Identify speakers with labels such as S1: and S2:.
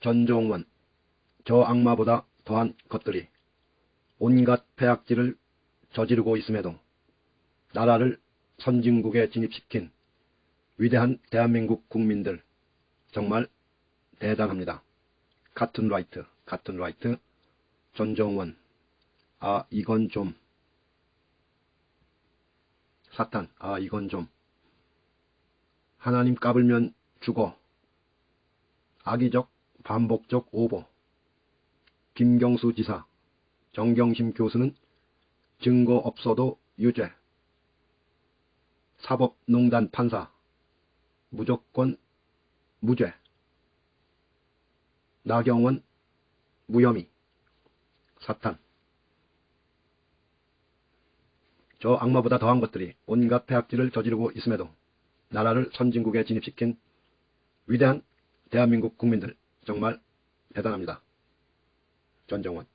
S1: 전종원, 저 악마보다 더한 것들이 온갖 폐악질을 저지르고 있음에도 나라를 선진국에 진입시킨 위대한 대한민국 국민들 정말 대단합니다. 같은 라이트, 같은 라이트, 전종원, 아 이건 좀. 사탄, 아 이건 좀. 하나님 까불면 죽어. 악의적 반복적 오보. 김경수 지사 정경심 교수는 증거 없어도 유죄. 사법농단 판사 무조건 무죄. 나경원 무혐의. 사탄. 저 악마보다 더한 것들이 온갖 폐악질을 저지르고 있음에도 나라를 선진국에 진입시킨 위대한 대한민국 국민들 정말 대단합니다. 전정원